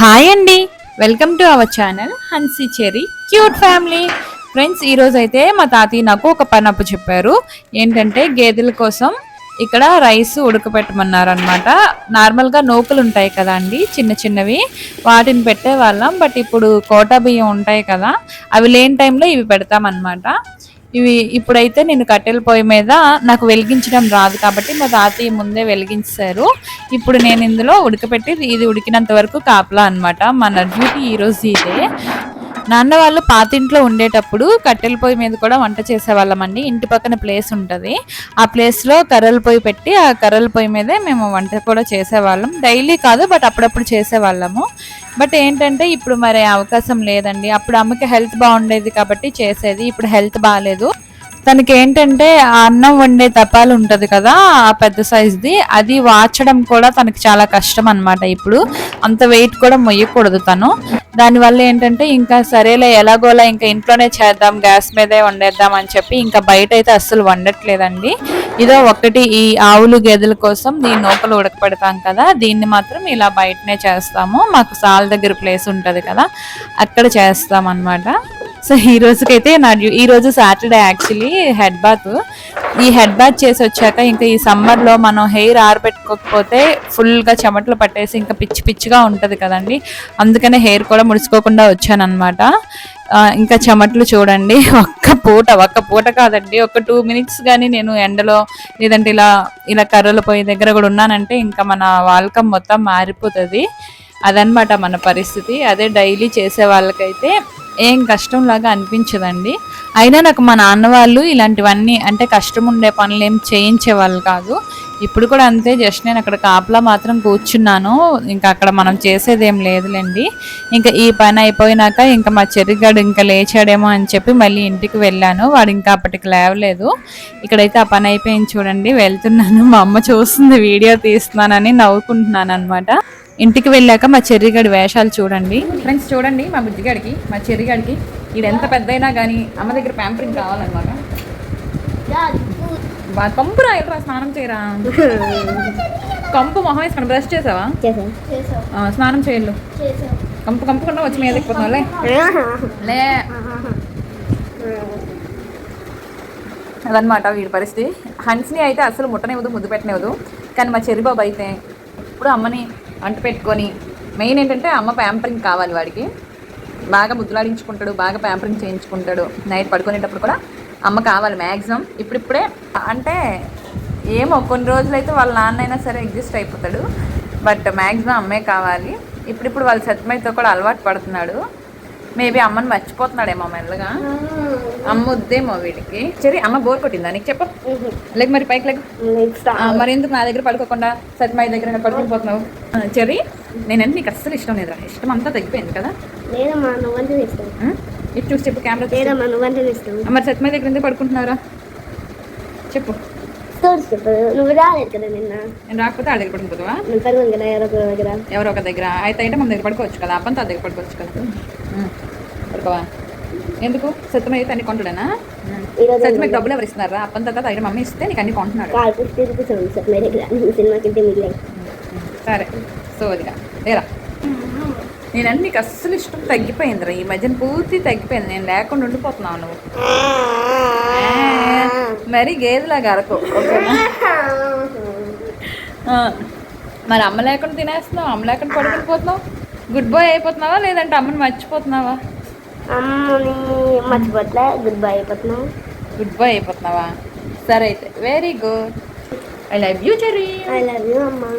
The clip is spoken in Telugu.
హాయ్ అండి. Welcome to our channel Hansi Cherry cute family friends ఈరోజు అయితే మా తాతయ్య నాకు ఒక పని అప్పు చెప్పారు ఏంటంటే గేదెల కోసం ఇక్కడ రైస్ ఉడకబెట్టమన్నారు అనమాట నార్మల్గా నూకలు ఉంటాయి కదా అండి చిన్న చిన్నవి. వాటిని పెట్టే వాళ్ళం బట్ ఇప్పుడు కోటా బియ్యం ఉంటాయి కదా అవి లేని టైంలో ఇవి పెడతామన్నమాట. ఇవి ఇప్పుడైతే నేను కట్టెల పొయ్యి మీద నాకు వెలిగించడం రాదు కాబట్టి మా తాతయ్య ముందే వెలిగించారు. ఇప్పుడు నేను ఇందులో ఉడకపెట్టి ఇది ఉడికినంత వరకు కాపలా అన్నమాట. మన డ్యూటీ ఈరోజు ఇదే. నాన్న వాళ్ళు పాతింట్లో ఉండేటప్పుడు కట్టెల పొయ్యి మీద కూడా వంట చేసేవాళ్ళమండి. ఇంటి పక్కన ప్లేస్ ఉంటుంది. ఆ ప్లేస్లో కర్రల పొయ్యి పెట్టి ఆ కర్రల పొయ్యి మీదే మేము వంట కూడా చేసేవాళ్ళం. డైలీ కాదు బట్ అప్పుడప్పుడు చేసేవాళ్ళము. బట్ ఏంటంటే ఇప్పుడు మరి అవకాశం లేదండి. అప్పుడు అమ్మకి హెల్త్ బాగుండేది కాబట్టి చేసేది. ఇప్పుడు హెల్త్ బాగాలేదు. తనకి ఏంటంటే ఆ అన్నం వండే తపాలు ఉంటుంది కదా ఆ పెద్ద సైజ్ది అది వాచడం కూడా తనకి చాలా కష్టం అనమాట ఇప్పుడు. అంత వెయిట్ కూడా మొయ్యకూడదు తను. దానివల్ల ఏంటంటే ఇంకా సరేలే ఎలాగోలా ఇంకా ఇంట్లోనే చేద్దాం గ్యాస్ మీదే వండేద్దాం అని చెప్పి ఇంకా బయట అయితే అస్సలు వండట్లేదండి. ఇదో ఒకటి ఈ ఆవులు గేదెల కోసం దీని నూకలు ఉడకపెడతాం కదా దీన్ని మాత్రం ఇలా బయటనే చేస్తాము. మాకు సాల్ దగ్గర ప్లేస్ ఉంటుంది కదా అక్కడ చేస్తాం అన్నమాట సో ఈ రోజుకైతే నా డ్యూ ఈ రోజు సాటర్డే యాక్చువల్లీ. హెడ్ బాత్ ఈ హెడ్ బాత్ చేసి వచ్చాక ఇంకా ఈ సమ్మర్లో మనం హెయిర్ ఆరబెట్టుకోకపోతే ఫుల్గా చెమటలు పట్టేసి ఇంకా పిచ్చి పిచ్చిగా ఉంటుంది కదండి. అందుకనే హెయిర్ కూడా ముడుచుకోకుండా వచ్చానమాట ఇంకా చెమట్లు చూడండి. ఒక్క పూట ఒక్క పూట కాదండి. ఒక టూ మినిట్స్ కానీ నేను ఎండలో లేదంటే ఇలా ఇలా కర్రల పొయ్యి దగ్గర కూడా ఉన్నానంటే ఇంకా మన వాల్కం మొత్తం మారిపోతుంది. అదనమాట మన పరిస్థితి. అదే డైలీ చేసే వాళ్ళకైతే ఏం కష్టం లాగా అనిపించదండి. అయినా నాకు మా నాన్న వాళ్ళు ఇలాంటివన్నీ అంటే కష్టం ఉండే పనులు ఏం చేయించే వాళ్ళు కాదు. ఇప్పుడు కూడా అంతే జస్ట్ నేను అక్కడ కాపలా మాత్రం కూర్చున్నాను. ఇంకా అక్కడ మనం చేసేది ఏం లేదులేండి. ఇంకా ఈ పని అయిపోయినాక ఇంకా మా చెరిగాడు ఇంకా లేచాడేమో అని చెప్పి మళ్ళీ ఇంటికి వెళ్ళాను. వాడు ఇంకా అప్పటికి లేవలేదు. ఇక్కడైతే ఆ పని అయిపోయింది చూడండి. వెళ్తున్నాను. మా అమ్మ చూస్తుంది వీడియో తీస్తున్నానని నవ్వుకుంటున్నాను అనమాట ఇంటికి వెళ్ళాక మా చెర్రిగడి వేషాలు చూడండి. ఫ్రెండ్స్ చూడండి మా బుజ్జిగాడికి మా చెర్రిగాడికి. ఇది ఎంత పెద్దయినా కానీ అమ్మ దగ్గర ప్యాంపరింగ్ కావాలన్నమాట. బా ఎట్రా స్నానం చేయరా? కంపు మొహం వేసుకుని బ్రష్ చేసావా? స్నానం చేయలు. కంపు కంపుకుండా వచ్చి మీద ఎక్కిపోతున్నావులే లే. అదనమాట వీడి పరిస్థితి. హన్స్ని అయితే అసలు ముట్టనివ్వదు ముద్దు పెట్టనివ్వదు. కానీ మా చెరిబాబు అయితే ఇప్పుడు అమ్మని అంట పెట్టుకొని మెయిన్ ఏంటంటే అమ్మ ప్యాంపరింగ్ కావాలి వాడికి. బాగా ముద్దులాడించుకుంటాడు బాగా ప్యాంపరింగ్ చేయించుకుంటాడు. నైట్ పడుకునేటప్పుడు కూడా అమ్మ కావాలి మ్యాక్సిమం ఇప్పుడిప్పుడే అంటే ఏమో కొన్ని రోజులైతే వాళ్ళ నాన్న అయినా సరే ఎగ్జిస్ట్ అయిపోతాడు. బట్ మ్యాక్సిమం అమ్మే కావాలి. ఇప్పుడిప్పుడు వాళ్ళ సత్యమైతో కూడా అలవాటు పడుతున్నాడు. మేబీ అమ్మని మర్చిపోతున్నాడేమో మెల్లగా. అమ్మ వద్దేమో వీడికి. సరే అమ్మ బోర్ కొట్టిందా? నీకు చెప్పు. లేక మరి పైకి లేక. మరి ఎందుకు నా దగ్గర పడుకోకుండా సత్యమాయి దగ్గర పడుకుని పోతున్నావు? ఆ, చెర్రీ నేనంటే నీకు అస్సలు ఇష్టం లేదురా. ఇష్టం అంతా తగ్గిపోయింది కదా? ఇటు చూసి చెప్పు కెమెరా మరి సత్యమాయి దగ్గర ఎందుకు పడుకుంటున్నారా చెప్పు. చెప్పు నువ్వు రాలేదు కదా నిన్న. నేను రాకపోతే ఆ దగ్గర పడుకుంది కదా ఎవరో ఒకరి దగ్గర. ఎవరో ఒక దగ్గర. అయితే అయితే మన దగ్గర పడుకోవచ్చు కదా. అప్పంతా దగ్గర పడుకోవచ్చు కదా. పడుకోవా? ఎందుకు? సత్యమయ్య అయితే అన్ని కొంటాడనా? ఈరోజు సత్యమయ్య డబ్బులు ఎవరు ఇస్తున్నారా? అప్పని తర్వాత అయితే మమ్మీ ఇస్తే నీకు అన్ని కొంటున్నాడు. సినిమాకి సరే. సో అదిగా లేరా? నేనంటే నీకు అస్సలు ఇష్టం తగ్గిపోయిందిరా. ఈ మధ్యన పూర్తి తగ్గిపోయింది. నేను లేకుండా ఉండిపోతున్నావు నువ్వు. మరి గేదెలాగా అరకు ఓకేనా? మరి అమ్మ లేకుండా తినేస్తున్నావు? అమ్మ లేకుండా పడుకుని పోతున్నావు? గుడ్ బాయ్ అయిపోతున్నావా? లేదంటే అమ్మని మర్చిపోతున్నావా? అమ్మని మర్చిపోట్లే. గుడ్ బై అయిపోతున్నావు. గుడ్ బాయ్ అయిపోతున్నావా? సరే అయితే. Very good I love you Cherry I love you అమ్మా.